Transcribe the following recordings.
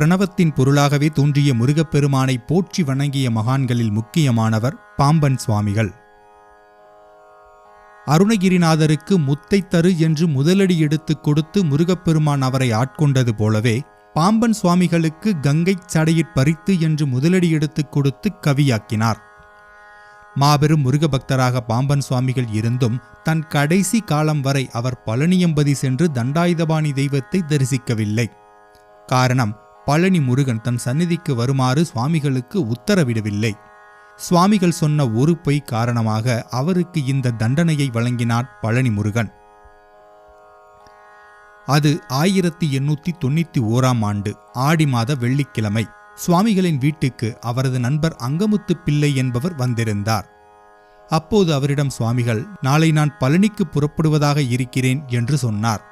பிரணவத்தின் பொருளாகவே தோன்றிய முருகப்பெருமானை போற்றி வணங்கிய மகான்களில் முக்கியமானவர் பாம்பன் சுவாமிகள். அருணகிரிநாதருக்கு முத்தை தரு என்று முதலடி எடுத்துக் கொடுத்து முருகப்பெருமான் அவரை ஆட்கொண்டது போலவே பாம்பன் சுவாமிகளுக்கு கங்கைச் சடையிற் பறித்து என்று முதலடி எடுத்துக் கொடுத்து கவியாக்கினார். மாபெரும் முருகபக்தராக பாம்பன் சுவாமிகள் இருந்தும் தன் கடைசி காலம் வரை அவர் பழனியம்பதி சென்று தண்டாயுதபாணி தெய்வத்தை தரிசிக்கவில்லை. காரணம் பழனி முருகன் தன் சந்நிதிக்கு வருமாறு சுவாமிகளுக்கு உத்தரவிடவில்லை. சுவாமிகள் சொன்ன ஒரு பொய் காரணமாக அவருக்கு இந்த தண்டனையை வழங்கினார் பழனி முருகன். அது ஆயிரத்தி எண்ணூத்தி தொண்ணூத்தி ஓராம் ஆண்டு ஆடி மாத வெள்ளிக்கிழமை. சுவாமிகளின் வீட்டுக்கு அவரது நண்பர் அங்கமுத்து பிள்ளை என்பவர் வந்திருந்தார். அப்போது அவரிடம் சுவாமிகள் நாளை நான் பழனிக்கு புறப்படுவதாக இருக்கிறேன் என்று சொன்னார்.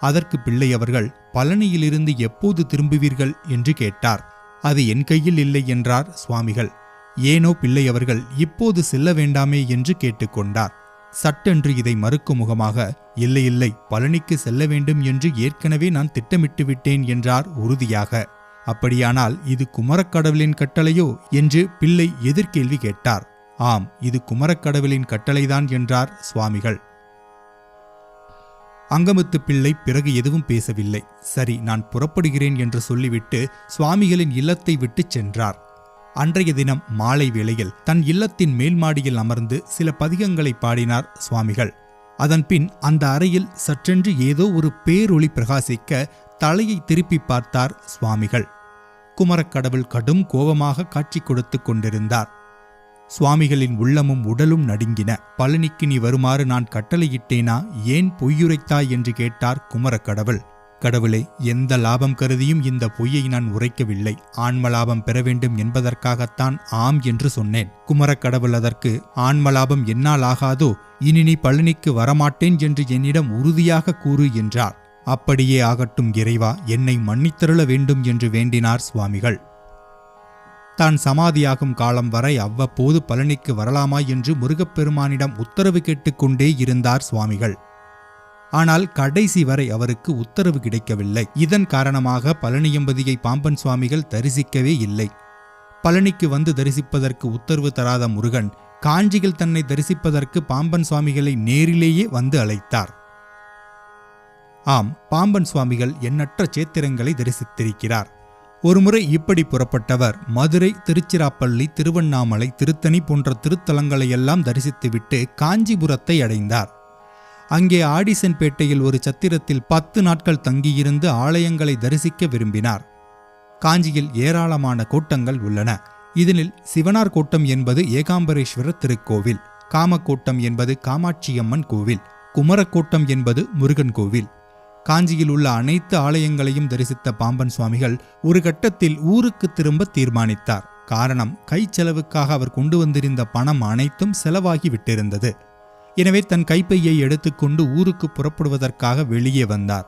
அதற்கு பிள்ளை அவர்கள் பழனியிலிருந்து எப்போது திரும்புவீர்கள்? என்று கேட்டார். அது என் கையில் இல்லை என்றார் சுவாமிகள். ஏனோ பிள்ளை அவர்கள் இப்போது செல்ல வேண்டாமே என்று கேட்டுக்கொண்டார் சட்டென்று இதை மறுக்கும் முகமாக இல்லை இல்லை பழனிக்கு செல்ல வேண்டும் என்று ஏற்கனவே நான் திட்டமிட்டு விட்டேன் என்றார் உறுதியாக. அப்படியானால் இது குமரக்கடவுளின் கட்டளையோ? என்று பிள்ளை எதிர்கேள்வி கேட்டார். ஆம் இது குமரக்கடவுளின் கட்டளைதான் என்றார் சுவாமிகள். அங்கமத்து பிள்ளை பிறகு எதுவும் பேசவில்லை. சரி நான் புறப்படுகிறேன் என்று சொல்லிவிட்டு சுவாமிகளின் இல்லத்தை விட்டுச் சென்றார். அன்றைய தினம் மாலை வேளையில் தன் இல்லத்தின் மேல்மாடியில் அமர்ந்து சில பதிகங்களை பாடினார் சுவாமிகள். அதன்பின் அந்த அறையில் சற்றென்று ஏதோ ஒரு பேரொளி பிரகாசிக்க தலையை திருப்பி பார்த்தார் சுவாமிகள். குமரக்கடவுள் கடும் கோபமாக காட்சி கொடுத்துக் கொண்டிருந்தார். சுவாமிகளின் உள்ளமும் உடலும் நடுங்கின. பழனிக்கு நீ வருமாறு நான் கட்டளையிட்டேனா? ஏன் பொய்யுரைத்தாய் என்று கேட்டார் குமரக்கடவுள். கடவுளே எந்த லாபம் கருதியும் இந்த பொய்யை நான் உரைக்கவில்லை. ஆன்ம லாபம் பெற வேண்டும் என்பதற்காகத்தான் ஆம் என்று சொன்னேன். குமரக்கடவுள் அதற்கு ஆன்ம லாபம் என்னால் ஆகாதோ? இனி நீ பழனிக்கு வரமாட்டேன் என்று என்னிடம் உறுதியாக கூறு என்றார். அப்படியே ஆகட்டும் இறைவா என்னை மன்னித்தருள வேண்டும் என்று வேண்டினார் சுவாமிகள். தான் சமாதியாகும் காலம் வரை அவ்வப்போது பழனிக்கு வரலாமா என்று முருகப்பெருமானிடம் உத்தரவு கேட்டுக்கொண்டே இருந்தார் சுவாமிகள். ஆனால் கடைசி வரை அவருக்கு உத்தரவு கிடைக்கவில்லை. இதன் காரணமாக பழனியம்பதியை பாம்பன் சுவாமிகள் தரிசிக்கவே இல்லை. பழனிக்கு வந்து தரிசிப்பதற்கு உத்தரவு தராத முருகன் காஞ்சியில் தன்னை தரிசிப்பதற்கு பாம்பன் சுவாமிகளை நேரிலேயே வந்து அழைத்தார். ஆம் பாம்பன் சுவாமிகள் எண்ணற்ற சேத்திரங்களை தரிசித்திருக்கிறார். ஒருமுறை இப்படி புறப்பட்டவர் மதுரை திருச்சிராப்பள்ளி திருவண்ணாமலை திருத்தணி போன்ற திருத்தலங்களையெல்லாம் தரிசித்துவிட்டு காஞ்சிபுரத்தை அடைந்தார். அங்கே ஆடிசன்பேட்டையில் ஒரு சத்திரத்தில் பத்து நாட்கள் தங்கியிருந்து ஆலயங்களை தரிசிக்க விரும்பினார். காஞ்சியில் ஏராளமான கோட்டங்கள் உள்ளன. இதனில் சிவனார் கோட்டம் என்பது ஏகாம்பரேஸ்வரர் திருக்கோவில் காமக்கோட்டம் என்பது காமாட்சியம்மன் கோவில் குமரக்கோட்டம் என்பது முருகன் கோவில். காஞ்சியில் உள்ள அனைத்து ஆலயங்களையும் தரிசித்த பாம்பன் சுவாமிகள் ஒரு கட்டத்தில் ஊருக்கு திரும்ப தீர்மானித்தார். காரணம் கை செலவுக்காக அவர் கொண்டு வந்திருந்த பணம் அனைத்தும் செலவாகி விட்டிருந்தது. எனவே தன் கைப்பையை எடுத்துக்கொண்டு ஊருக்கு புறப்படுவதற்காக வெளியே வந்தார்.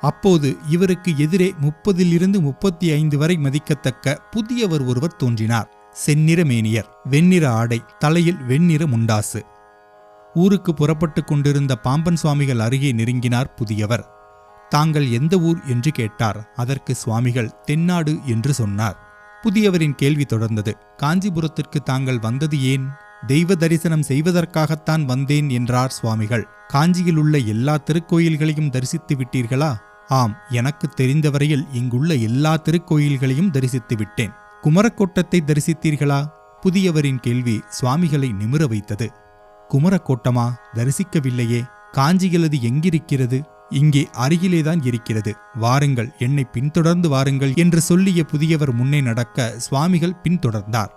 அப்போது இவருக்கு எதிரே முப்பதிலிருந்து முப்பத்தி ஐந்து வரை மதிக்கத்தக்க புதியவர் ஒருவர் தோன்றினார். செந்நிற மேனியர் வெண்ணிற ஆடை தலையில் வெண்ணிற முண்டாசு. ஊருக்கு புறப்பட்டு கொண்டிருந்த பாம்பன் சுவாமிகள் அருகே நெருங்கினார் புதியவர். தாங்கள் எந்த ஊர் என்று கேட்டார். அதற்கு சுவாமிகள் தென்னாடு என்று சொன்னார். புதியவரின் கேள்வி தொடர்ந்தது. காஞ்சிபுரத்திற்கு தாங்கள் வந்தது ஏன்? தெய்வ தரிசனம் செய்வதற்காகத்தான் வந்தேன் என்றார் சுவாமிகள். காஞ்சியில் உள்ள எல்லா திருக்கோயில்களையும் தரிசித்து விட்டீர்களா? ஆம் எனக்கு தெரிந்தவரையில் இங்குள்ள எல்லா திருக்கோயில்களையும் தரிசித்து விட்டேன். குமரக்கோட்டத்தை தரிசித்தீர்களா? புதியவரின் கேள்வி சுவாமிகளை நிமிர வைத்தது. குமரக்கோட்டமா? தரிசிக்கவில்லையே. காஞ்சிகளது எங்கிருக்கிறது? இங்கே அருகிலேதான் இருக்கிறது. வாருங்கள் என்னை பின்தொடர்ந்து வாருங்கள் என்று சொல்லிய புதியவர் முன்னே நடக்க சுவாமிகள் பின்தொடர்ந்தார்.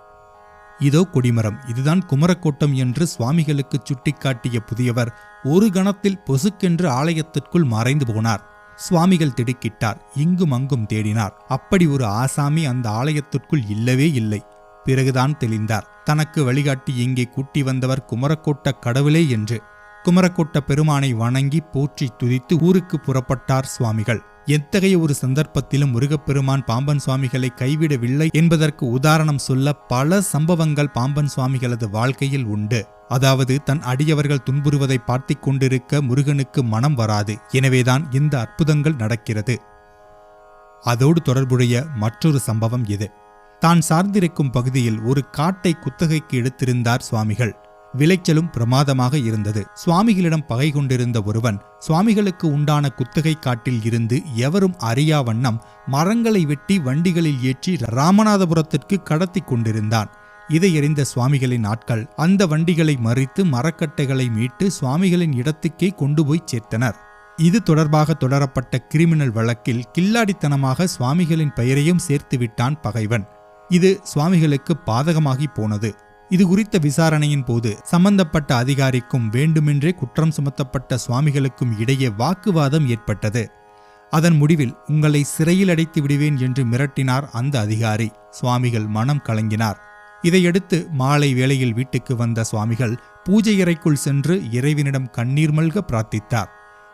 இதோ கொடிமரம் இதுதான் குமரக்கோட்டம் என்று சுவாமிகளுக்கு சுட்டிக்காட்டிய புதியவர் ஒரு கணத்தில் பொசுக்கென்று ஆலயத்திற்குள் மறைந்து போனார். சுவாமிகள் திடுக்கிட்டார் இங்கும் அங்கும் தேடினார். அப்படி ஒரு ஆசாமி அந்த ஆலயத்திற்குள் இல்லவே இல்லை. பிறகுதான் தெளிந்தார் தனக்கு வழிகாட்டி இங்கே கூட்டி வந்தவர் குமரக்கோட்ட கடவுளே என்று. குமரக்கோட்ட பெருமானை வணங்கி போற்றி துதித்து ஊருக்கு புறப்பட்டார் சுவாமிகள். எத்தகைய ஒரு சந்தர்ப்பத்திலும் முருகப்பெருமான் பாம்பன் சுவாமிகளை கைவிடவில்லை என்பதற்கு உதாரணம் சொல்ல பல சம்பவங்கள் பாம்பன் சுவாமிகளது வாழ்க்கையில் உண்டு. அதாவது தன் அடியவர்கள் துன்புறுவதை பார்த்திக் கொண்டிருக்க முருகனுக்கு மனம் வராது. எனவேதான் இந்த அற்புதங்கள் நடக்கிறது. அதோடு தொடர்புடைய மற்றொரு சம்பவம் இது. தான் சார்ந்திருக்கும் பகுதியில் ஒரு காட்டை குத்தகைக்கு எடுத்திருந்தார் சுவாமிகள். விளைச்சலும் பிரமாதமாக இருந்தது. சுவாமிகளிடம் பகை கொண்டிருந்த ஒருவன் சுவாமிகளுக்கு உண்டான குத்தகை காட்டில் இருந்து எவரும் அறியா வண்ணம் மரங்களை வெட்டி வண்டிகளில் ஏற்றி ராமநாதபுரத்திற்கு கடத்தி கொண்டிருந்தான். இதை எறிந்த சுவாமிகளின் ஆட்கள் அந்த வண்டிகளை மறித்து மரக்கட்டைகளை மீட்டு சுவாமிகளின் இடத்துக்கே கொண்டு போய் சேர்த்தனர். இது தொடர்பாக தொடரப்பட்ட கிரிமினல் வழக்கில் கில்லாடித்தனமாக சுவாமிகளின் பெயரையும் சேர்த்து விட்டான் பகைவன். இது சுவாமிகளுக்கு பாதகமாகி போனது. இது குறித்த விசாரணையின் போது சம்பந்தப்பட்ட அதிகாரிக்கும் வேண்டுமென்றே குற்றம் சுமத்தப்பட்ட சுவாமிகளுக்கும் இடையே வாக்குவாதம் ஏற்பட்டது. அதன் முடிவில் உங்களை சிறையில் அடைத்து விடுவேன் என்று மிரட்டினார் அந்த அதிகாரி. சுவாமிகள் மனம் கலங்கினார். இதையடுத்து மாலை வேளையில் வீட்டுக்கு வந்த சுவாமிகள் பூஜை அறைக்குள் சென்று இறைவனிடம் கண்ணீர் மல்க பிரார்த்தித்தார்.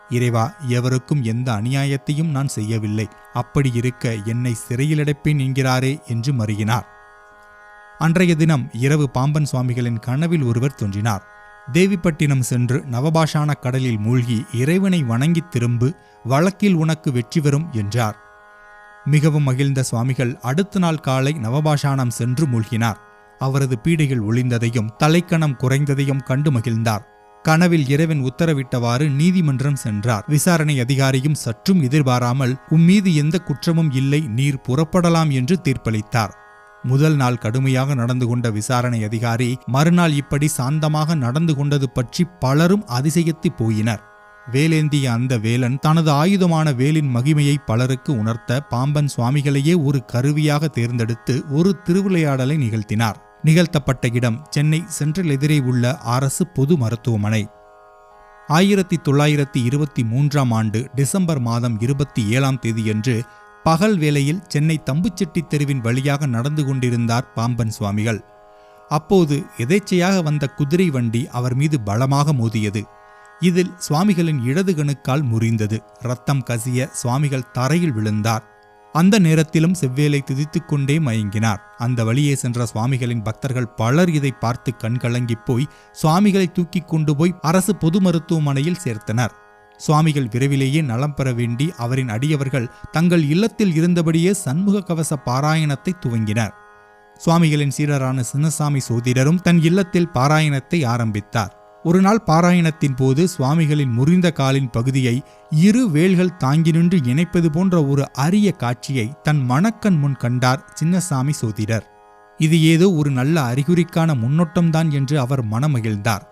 இறைவா எவருக்கும் எந்த அநியாயத்தையும் நான் செய்யவில்லை. அப்படி இருக்க என்னை சிறையில் அடைப்பேன் என்கிறாரே என்று மறுகினார். அன்றைய தினம் இரவு பாம்பன் சுவாமிகளின் கனவில் ஒருவர் தோன்றினார். தேவிப்பட்டினம் சென்று நவபாஷான கடலில் மூழ்கி இறைவனை வணங்கித் திரும்பு வழக்கில் உனக்கு வெற்றி வரும் என்றார். மிகவும் மகிழ்ந்த சுவாமிகள் அடுத்த நாள் காலை நவபாஷானம் சென்று மூழ்கினார். அவரது பீடைகள் ஒளிந்ததையும் தலைக்கணம் குறைந்ததையும் கண்டு மகிழ்ந்தார். கனவில் இறைவன் உத்தரவிட்டவாறு நீதிமன்றம் சென்றார். விசாரணை அதிகாரியும் சற்றும் எதிர்பாராமல் உம்மீது எந்த குற்றமும் இல்லை நீர் புறப்படலாம் என்று தீர்ப்பளித்தார். முதல் நாள் கடுமையாக நடந்து கொண்ட விசாரணை அதிகாரி மறுநாள் இப்படி சாந்தமாக நடந்து கொண்டது பற்றி பலரும் அதிசயத்து போயினர். வேலேந்திய அந்த வேலன் தனது ஆயுதமான வேலின் மகிமையை பலருக்கு உணர்த்த பாம்பன் சுவாமிகளையே ஒரு கருவியாக தேர்ந்தெடுத்து ஒரு திருவிளையாடலை நிகழ்த்தினார். நிகழ்த்தப்பட்ட இடம் சென்னை சென்ட்ரல் எதிரே உள்ள அரசு பொது மருத்துவமனை. ஆயிரத்தி தொள்ளாயிரத்தி இருபத்தி மூன்றாம் ஆண்டு டிசம்பர் மாதம் இருபத்தி ஏழாம் தேதியன்று பகல் வேளையில் சென்னை தம்புச்செட்டி தெருவின் வழியாக நடந்து கொண்டிருந்தார் பாம்பன் சுவாமிகள். அப்போது எதேச்சையாக வந்த குதிரை வண்டி அவர் மீது பலமாக மோதியது. இதில் சுவாமிகளின் இடது கணுக்கால் முறிந்தது. ரத்தம் கசிய சுவாமிகள் தரையில் விழுந்தார். அந்த நேரத்திலும் செவ்வேலை துதித்துக் கொண்டே மயங்கினார். அந்த வழியே சென்ற சுவாமிகளின் பக்தர்கள் பலர் இதை பார்த்து கண்கலங்கிப் போய் சுவாமிகளை தூக்கிக் கொண்டு போய் அரசு பொது மருத்துவமனையில் சேர்த்தனர். சுவாமிகள் விரைவிலேயே நலம் பெற வேண்டி அவரின் அடியவர்கள் தங்கள் இல்லத்தில் இருந்தபடியே சண்முக கவச பாராயணத்தை துவங்கினர். சுவாமிகளின் சீடரான சின்னசாமி சோதிடரும் தன் இல்லத்தில் பாராயணத்தை ஆரம்பித்தார். ஒரு நாள் பாராயணத்தின் போது சுவாமிகளின் முறிந்த காலின் பகுதியை இரு வேல்கள் தாங்கி நின்று இணைப்பது போன்ற ஒரு அரிய காட்சியை தன் மணக்கண் முன் கண்டார் சின்னசாமி சோதிடர். இது ஏதோ ஒரு நல்ல அறிகுறிக்கான முன்னோட்டம்தான் என்று அவர் மனமகிழ்ந்தார்.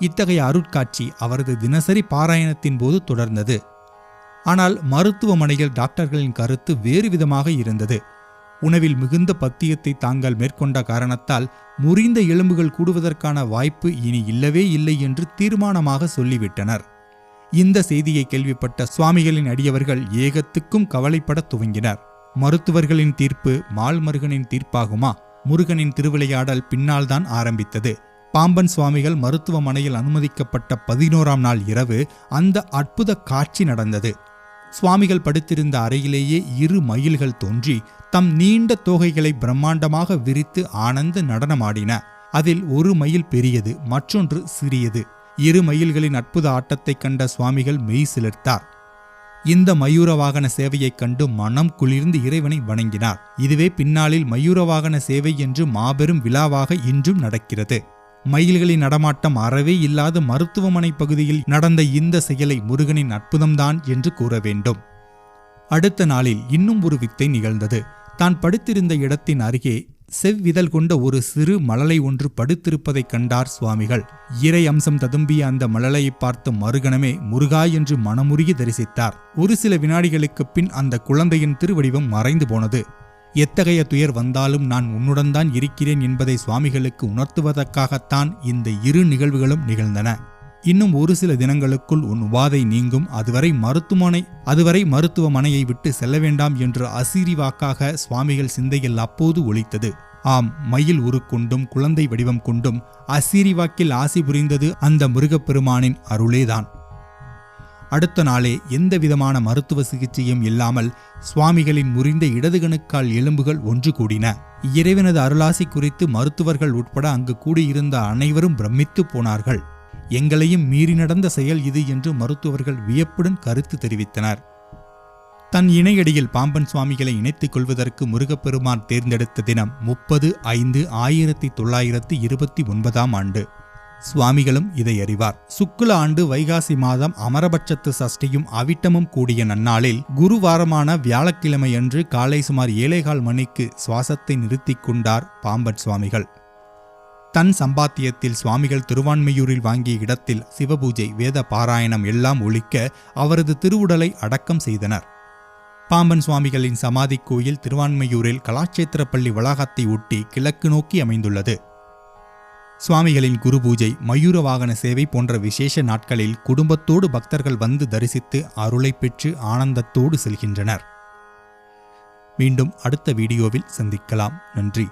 இத்தகைய அருட்காட்சி அவரது தினசரி பாராயணத்தின் போது தொடர்ந்தது. ஆனால் மருத்துவமனையில் டாக்டர்களின் கருத்து வேறு விதமாக இருந்தது. உணவில் மிகுந்த பத்தியத்தை தாங்கள் மேற்கொண்ட காரணத்தால் முறிந்த எலும்புகள் கூடுவதற்கான வாய்ப்பு இனி இல்லவே இல்லை என்று தீர்மானமாக சொல்லிவிட்டனர். இந்த செய்தியை கேள்விப்பட்ட சுவாமிகளின் அடியவர்கள் ஏகத்துக்கும் கவலைப்படத் துவங்கினர். மருத்துவர்களின் தீர்ப்பு மால்மருகனின் தீர்ப்பாகுமா? முருகனின் திருவிளையாடல் பின்னால்தான் ஆரம்பித்தது. பாம்பன் சுவாமிகள் மருத்துவமனையில் அனுமதிக்கப்பட்ட பதினோராம் நாள் இரவு அந்த அற்புத காட்சி நடந்தது. சுவாமிகள் படுத்திருந்த அறையிலேயே இரு மயில்கள் தோன்றி தம் நீண்ட தோகைகளை பிரம்மாண்டமாக விரித்து ஆனந்த நடனமாடின. அதில் ஒரு மயில் பெரியது மற்றொன்று சிறியது. இரு மயில்களின் அற்புத ஆட்டத்தைக் கண்ட சுவாமிகள் மெய் சிலிர்த்தார். இந்த மயூர வாகன சேவையைக் கண்டு மனம் குளிர்ந்து இறைவனை வணங்கினார். இதுவே பின்னாளில் மயூர வாகன சேவை என்று மாபெரும் விழாவாக இன்றும் நடக்கிறது. மயில்களின் நடமாட்டம் அறவே இல்லாத மருத்துவமனை பகுதியில் நடந்த இந்த செயலை முருகனின் அற்புதம்தான் என்று கூற வேண்டும். அடுத்த நாளில் இன்னும் ஒரு வித்தை நிகழ்ந்தது. தான் படுத்திருந்த இடத்தின் அருகே செவ்விதழ் கொண்ட ஒரு சிறு மழலை ஒன்று படுத்திருப்பதைக் கண்டார் சுவாமிகள். இறை அம்சம் ததும்பிய அந்த மழலையை பார்த்த மறுகணமே முருகா என்று மனமுருகி தரிசித்தார். ஒரு சில வினாடிகளுக்குப் பின் அந்த குழந்தையின் திருவடிவம் மறைந்து போனது. எத்தகைய துயர் வந்தாலும் நான் உன்னுடன் தான் இருக்கிறேன் என்பதை சுவாமிகளுக்கு உணர்த்துவதற்காகத்தான் இந்த இரு நிகழ்வுகளும் நிகழ்ந்தன. இன்னும் ஒரு சில தினங்களுக்குள் உன் உபாதை நீங்கும். அதுவரை மருத்துவமனை அதுவரை மருத்துவமனையை விட்டு செல்ல வேண்டாம் என்று அசிரி வாக்காக சுவாமிகள் சிந்தையில் அப்போது ஒலித்தது. ஆம் மயில் உருக்கொண்டும் குழந்தை வடிவம் கொண்டும் அசிரி வாக்கில் ஆசி புரிந்தது அந்த முருகப்பெருமானின் அருளேதான். அடுத்த நாளே எந்த விதமான மருத்துவ சிகிச்சையும் இல்லாமல் சுவாமிகளின் முறிந்த இடதுகணுக்கால் எலும்புகள் ஒன்று கூடின. இறைவனது அருளாசி குறித்து மருத்துவர்கள் உட்பட அங்கு கூடியிருந்த அனைவரும் பிரமித்து போனார்கள். எங்களையும் மீறி நடந்த செயல் இது என்று மருத்துவர்கள் வியப்புடன் கருத்து தெரிவித்தனர். தன் இணையடியில் பாம்பன் சுவாமிகளை இணைத்துக் கொள்வதற்கு முருகப்பெருமான் தேர்ந்தெடுத்த தினம் முப்பது ஐந்து ஆயிரத்தி தொள்ளாயிரத்தி இருபத்தி ஒன்பதாம் ஆண்டு. சுவாமிகளும் இதை அறிவார். சுக்குல ஆண்டு வைகாசி மாதம் அமரபட்சத்து சஷ்டியும் அவிட்டமும் கூடிய நன்னாளில் குருவாரமான வியாழக்கிழமையன்று காலை சுமார் ஏழேகால் மணிக்கு சுவாசத்தை நிறுத்திக் கொண்டார் பாம்பன் சுவாமிகள். தன் சம்பாத்தியத்தில் சுவாமிகள் திருவான்மையூரில் வாங்கிய இடத்தில் சிவபூஜை வேத பாராயணம் எல்லாம் ஒழிக்க அவரது திருவுடலை அடக்கம் செய்தனர். பாம்பன் சுவாமிகளின் சமாதி கோயில் திருவான்மையூரில் கலாட்சேத்திரப்பள்ளி வளாகத்தை ஒட்டி கிழக்கு நோக்கி அமைந்துள்ளது. சுவாமிகளின் குரு பூஜை மயூர வாகன சேவை போன்ற விசேஷ நாட்களில் குடும்பத்தோடு பக்தர்கள் வந்து தரிசித்து அருளை பெற்று ஆனந்தத்தோடு செல்கின்றனர். மீண்டும் அடுத்த வீடியோவில் சந்திக்கலாம். நன்றி.